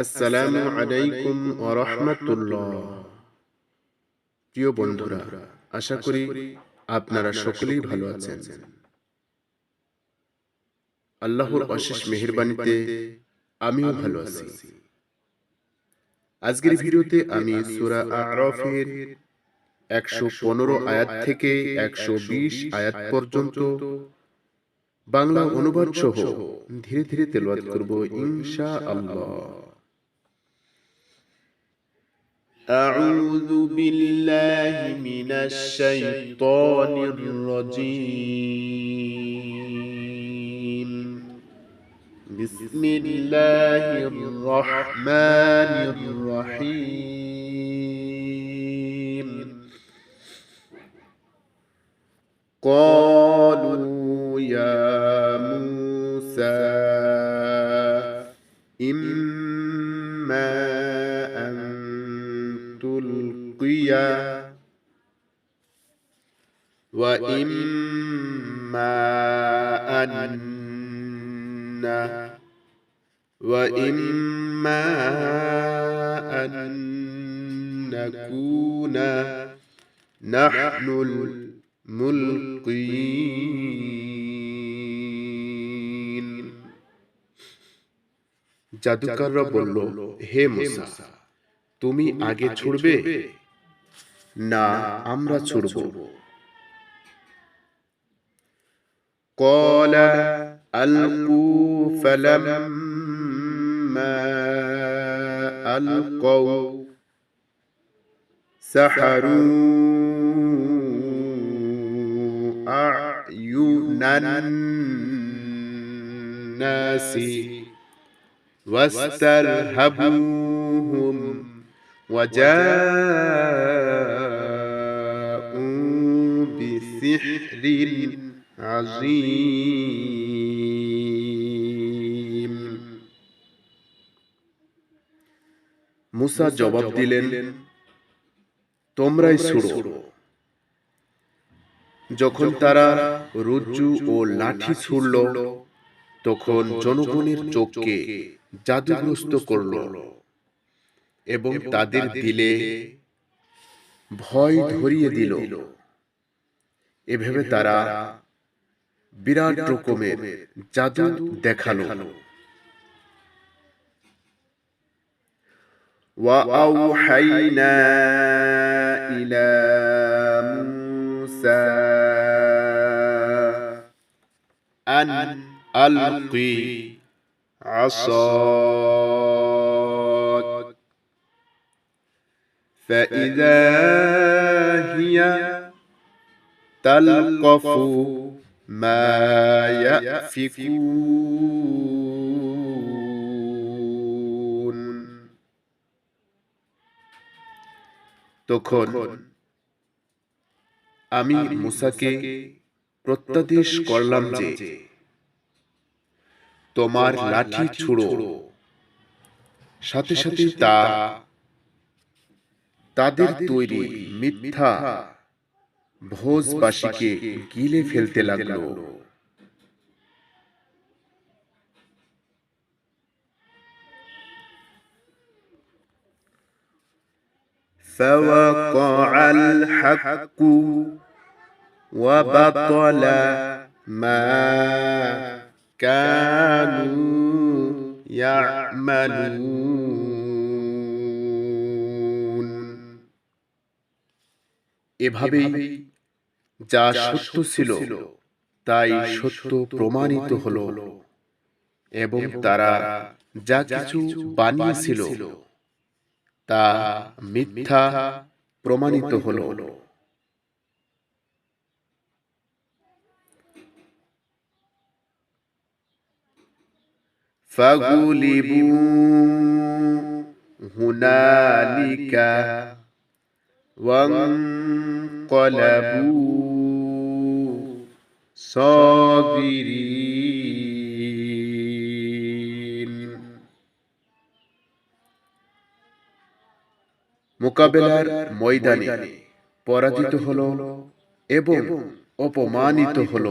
আসসালামু আলাইকুম রাহমাতুল্লাহ। প্রিয় বন্ধুরা আশা করি আপনারা সকলেই ভালো আছেন। আল্লাহর অশেষ মেহেরবানিতে আমিও ভালো আছি। আজকের ভিডিওতে আমি সূরা আরাফের একশো পনেরো আয়াত থেকে একশো বিশ আয়াত পর্যন্ত বাংলা অনুবাদ সহ ধীরে ধীরে তেলাওয়াত করব ইনশা আল্লাহ أعوذ بالله من الشيطان الرجيم. بسم الله الرحمن الرحيم. قالوا يا موسى وإما أن وإما أن نكون نحن الملقين জাদুকররা বলল হে মুসা তুমি আগে ছুড়বে না আমরা ছুড়ব قال ألقوا فلما ألقوا سحروا أعين الناس واسترهبوهم وجاءوا بسحر عظيم মুসা জবাব দিলেন তোমরাই ছুড়ো যখন তারা রজ্জু ও লাঠি ছুড়ল তখন জনগণের চোখকে জাদুগ্রস্ত করল এবং তাদের দিলে ভয় ধরিয়ে দিল এভাবে তারা বিরাট রকমের জাদু দেখালো وأوحينا إلى موسى أن ألقي عصاك فإذا هي تلقف ما يأفكون তখন আমি মুসাকে প্রত্যাদেশ করলাম যে তোমার লাঠি ছুড়ো সাথে সাথে তা তাদের তৈরি মিথ্যা ভোজবাসীকে গিলে ফেলতে লাগলো فوقع الحق وبطل ما كانوا يعملون এভাবেই যা সত্য ছিল তাই সত্য প্রমাণিত হলো এবং তারা যা কিছু বানিয়েছিল তা মিথ্যা প্রমাণিত হল فغلبوا هنالك وانقلبوا صاغرين মোকাবেলার ময়দানে পরাজিত হল এবং অপমানিত হল